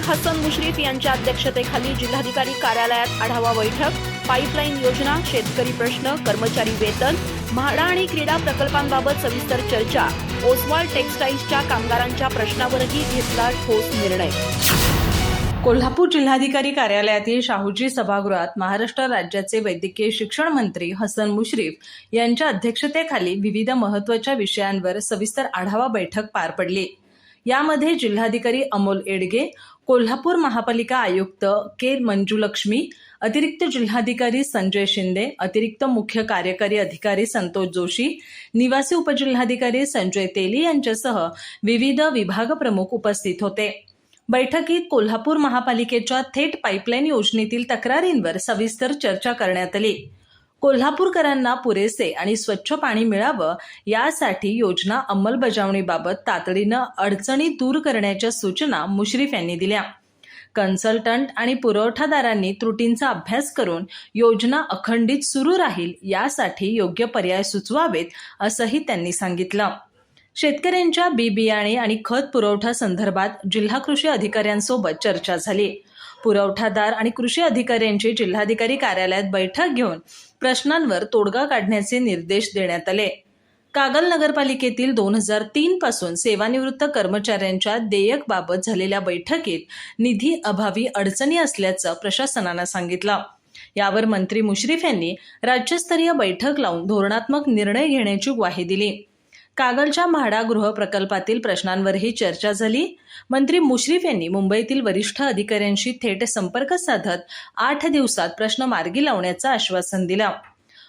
हसन मुश्रीफ यांच्या अध्यक्षतेखाली जिल्हाधिकारी कार्यालयात आढावा बैठक पाईपलाईन योजना शेतकरी प्रश्न कर्मचारी वेतन म्हाडा आणि क्रीडा प्रकल्पांबाबत सविस्तर चर्चा ओसवाल टेक्स्टाईल्सच्या कामगारांच्या प्रश्नावरही घेतला ठोस निर्णय. कोल्हापूर जिल्हाधिकारी कार्यालयातील शाहूजी सभागृहात महाराष्ट्र राज्याचे वैद्यकीय शिक्षण मंत्री हसन मुश्रीफ यांच्या अध्यक्षतेखाली विविध महत्त्वाच्या विषयांवर सविस्तर आढावा बैठक पार पडली. यामध्ये जिल्हाधिकारी अमोल एडगे कोल्हापूर महापालिका आयुक्त के मंजुलक्ष्मी अतिरिक्त जिल्हाधिकारी संजय शिंदे अतिरिक्त मुख्य कार्यकारी अधिकारी संतोष जोशी निवासी उपजिल्हाधिकारी संजय तेली यांच्यासह विविध विभाग प्रमुख उपस्थित होते. बैठकीत कोल्हापूर महापालिकेच्या थेट पाईपलाईन योजनेतील तक्रारींवर सविस्तर चर्चा करण्यात आली. कोल्हापूरकरांना पुरेसे आणि स्वच्छ पाणी मिळावं यासाठी योजना अंमलबजावणीबाबत तातडीनं अडचणी दूर करण्याच्या सूचना मुश्रीफ यांनी दिल्या. कन्सल्टंट आणि पुरवठादारांनी त्रुटींचा अभ्यास करून योजना अखंडित सुरू राहील यासाठी योग्य पर्याय सुचवावेत असंही त्यांनी सांगितलं. शेतकऱ्यांच्या बी बियाणे आणि खत पुरवठा संदर्भात जिल्हा कृषी अधिकाऱ्यांसोबत चर्चा झाली. पुरवठादार आणि कृषी अधिकाऱ्यांची जिल्हाधिकारी कार्यालयात बैठक घेऊन प्रश्नांवर तोडगा काढण्याचे निर्देश देण्यात आले. कागल नगरपालिकेतील दोन हजार तीन पासून सेवानिवृत्त कर्मचाऱ्यांच्या देयकबाबत झालेल्या बैठकीत निधी अभावी अडचणी असल्याचं प्रशासनानं सांगितलं. यावर मंत्री मुश्रीफ यांनी राज्यस्तरीय बैठक लावून धोरणात्मक निर्णय घेण्याची ग्वाही दिली. कागलच्या म्हाडा गृह प्रकल्पातील प्रश्नांवरही चर्चा झाली. मंत्री मुश्रीफ यांनी मुंबईतील वरिष्ठ अधिकाऱ्यांशी थेट संपर्क साधत आठ दिवसात प्रश्न मार्गी लावण्याचं आश्वासन दिलं.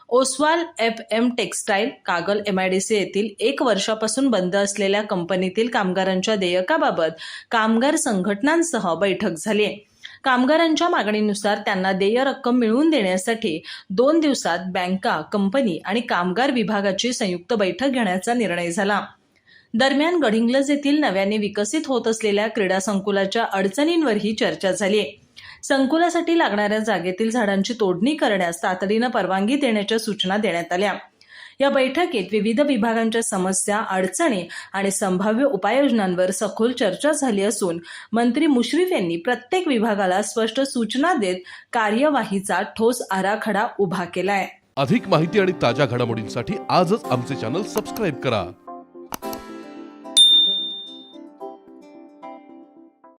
Oswal F M textile Kagal MIDC येथील एक वर्षापासून बंद असलेल्या कंपनीतील कामगारांच्या देयकाबाबत कामगार संघटनांसह बैठक झाली. कामगारांच्या मागणीनुसार त्यांना देय रक्कम मिळवून देण्यासाठी दोन दिवसात बँका कंपनी आणि कामगार विभागाची संयुक्त बैठक घेण्याचा निर्णय झाला. दरम्यान गडिंग्लज येथील नव्याने विकसित होत असलेल्या क्रीडा संकुलाच्या अडचणींवरही चर्चा झाली संकुलासाठी लागणाऱ्या जागेतील झाडांची तोडणी करण्यास तातडीनं परवानगी देण्याच्या सूचना देण्यात आल्या. या बैठकीत विविध विभागांच्या समस्या अडचणी आणि संभाव्य उपाययोजनांवर सखोल चर्चा झाली असून मंत्री मुश्रीफ यांनी प्रत्येक विभागाला स्पष्ट सूचना देत कार्यवाहीचा ठोस आराखडा उभा केलाय. अधिक माहिती आणि ताज्या घडामोडींसाठी आजच आमचे चॅनल सबस्क्राईब करा.